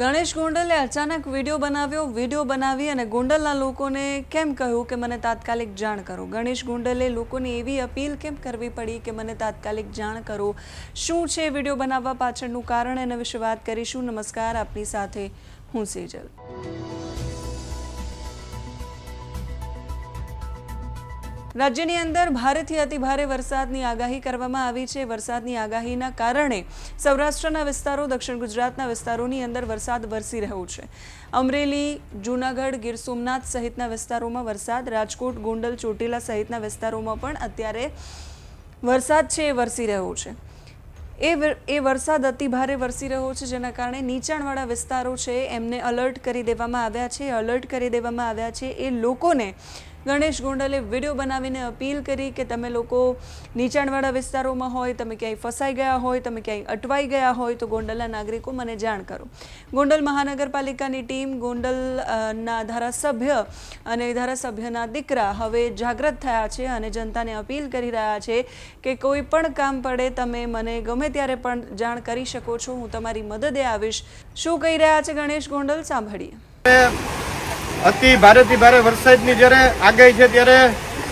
ગણેશ ગોંડલે અચાનક વીડિયો બનાવ્યો, વીડિયો બનાવી અને ગોંડલના લોકોને કેમ કહ્યું કે મને તાત્કાલિક જાણ કરો? ગણેશ ગોંડલે લોકોને એવી અપીલ કેમ કરવી પડી કે મને તાત્કાલિક જાણ કરો? શું છે વીડિયો બનાવવા પાછળનું કારણ? એના વિશે વાત કરીશું. નમસ્કાર, આપની સાથે હું સેજલ. રાજ્યની અંદર ભારેથી અતિભારે વરસાદની આગાહી કરવામાં આવી છે. વરસાદની આગાહીના કારણે સૌરાષ્ટ્રના વિસ્તારો, દક્ષિણ ગુજરાતના વિસ્તારોની અંદર વરસાદ વરસી રહ્યો છે. અમરેલી, જૂનાગઢ, ગીર સોમનાથ સહિતના વિસ્તારોમાં વરસાદ, રાજકોટ, ગોંડલ, ચોટીલા સહિતના વિસ્તારોમાં પણ અત્યારે વરસાદ છે એ વરસી રહ્યો છે. એ એ વરસાદ અતિ ભારે વરસી રહ્યો છે, જેના કારણે નીચાણવાળા વિસ્તારો છે એમને અલર્ટ કરી દેવામાં આવ્યા છે. અલર્ટ કરી દેવામાં આવ્યા છે એ લોકોને ગણેશ ગોંડલે વીડિયો બનાવીને અપીલ કરી કે તમે લોકો નીચાણવાળા વિસ્તારોમાં હોય, તમે ક્યાંય ફસાઈ ગયા હોય, તમે ક્યાંય અટવાઈ ગયા હોય, તો ગોંડલના નાગરિકો મને જાણ કરો. ગોંડલ મહાનગરપાલિકાની ટીમ ગોંડલના ધારાસભ્ય અને ધારાસભ્યના દીકરા હવે જાગૃત થયા છે અને જનતાને અપીલ કરી રહ્યા છે કે કોઈ પણ કામ પડે, તમે મને ગમે ત્યારે પણ જાણ કરી શકો છો, હું તમારી મદદે આવીશ. શું કહી રહ્યા છે ગણેશ ગોંડલ? સાંભળીએ. અતિ ભારેથી ભારે વરસાદની જ્યારે આગાહી છે ત્યારે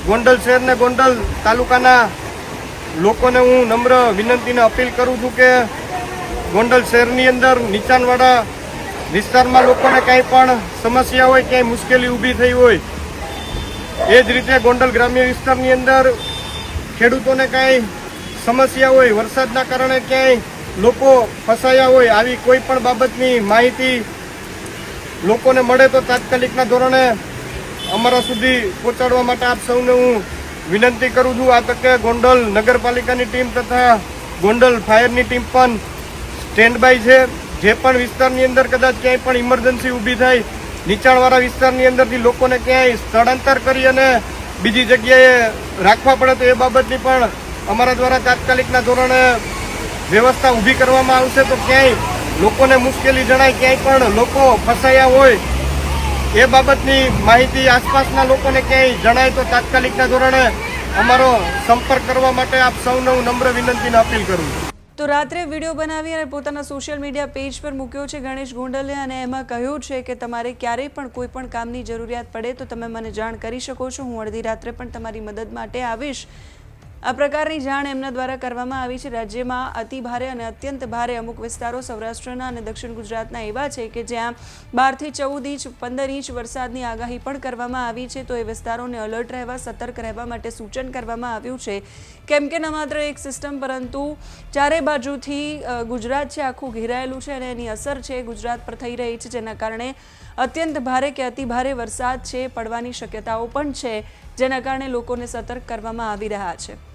ગોંડલ શહેર ને ગોંડલ તાલુકાના લોકોને હું નમ્ર વિનંતીને અપીલ કરું છું કે ગોંડલ શહેરની અંદર નીચાણવાળા વિસ્તારમાં લોકોને કાંઈ પણ સમસ્યા હોય, ક્યાંય મુશ્કેલી ઊભી થઈ હોય, એ જ રીતે ગોંડલ ગ્રામ્ય વિસ્તારની અંદર ખેડૂતોને કાંઈ સમસ્યા હોય, વરસાદના કારણે ક્યાંય લોકો ફસાયા હોય, આવી કોઈ પણ બાબતની માહિતી લોકોને મળે તો તાત્કાલિકના ધોરણે અમારા સુધી પહોંચાડવા માટે આપ સૌને હું વિનંતી કરું છું. આ તકે ગોંડલ નગરપાલિકાની ટીમ તથા ગોંડલ ફાયરની ટીમ પણ સ્ટેન્ડ બાય છે. જે પણ વિસ્તારની અંદર કદાચ ક્યાંય પણ ઇમરજન્સી ઊભી થાય, નીચાણવાળા વિસ્તારની અંદરથી લોકોને ક્યાંય સ્થળાંતર કરી અને બીજી જગ્યાએ રાખવા પડે તો એ બાબતની પણ અમારા દ્વારા તાત્કાલિકના ધોરણે વ્યવસ્થા ઊભી કરવામાં આવશે. તો ક્યાંય લોકોને મુશ્કેલી જણાય ક્યાંય પણ લોકો ફસાયા હોય એ બાબતની માહિતી આસપાસના લોકોને ક્યાંય જણાય તો તાત્કાલિકના ધોરણે અમારો સંપર્ક કરવા માટે આપ સૌને હું નમ્ર વિનંતીને અપીલ કરું તો રાત્રે વીડિયો બનાવી અને પોતાના સોશિયલ મીડિયા પેજ પર મૂક્યો છે ગણેશ ગોંડલે અને એમાં કહ્યું છે કે તમારે ક્યારેય પણ કોઈ પણ કામની જરૂરિયાત પડે તો તમે મને જાણ કરી શકો છો. હું અડધી રાત્રે પણ તમારી મદદ માટે આવીશ. આ પ્રકારની જાણ એમના દ્વારા કરવામાં આવી છે. રાજ્યમાં અતિ ભારે અને અત્યંત ભારે અમુક વિસ્તારો સૌરાષ્ટ્રના અને દક્ષિણ ગુજરાતના એવા છે કે જ્યાં બારથી ચૌદ ઇંચ, પંદર ઇંચ વરસાદની આગાહી પણ કરવામાં આવી છે. તો એ વિસ્તારોને અલર્ટ રહેવા, સતર્ક રહેવા માટે સૂચન કરવામાં આવ્યું છે. કેમ કે ન માત્ર એક સિસ્ટમ પરંતુ ચારે બાજુથી ગુજરાત છે આખું ઘેરાયેલું છે અને એની અસર છે ગુજરાત પર થઈ રહી છે, જેના કારણે અત્યંત ભારે કે અતિ ભારે વરસાદ છે, પડવાની શક્યતાઓ પણ છે, જેના કારણે લોકોને સતર્ક કરવામાં આવી રહ્યા છે.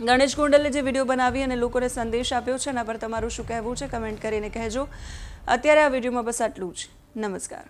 ગણેશ ગોંડલે જે વીડિયો બનાવી અને લોકોને સંદેશ આપ્યો છે, એના પર તમારું શું કહેવું છે, કમેન્ટ કરીને કહેજો. અત્યારે આ વિડીયોમાં બસ આટલું જ. નમસ્કાર.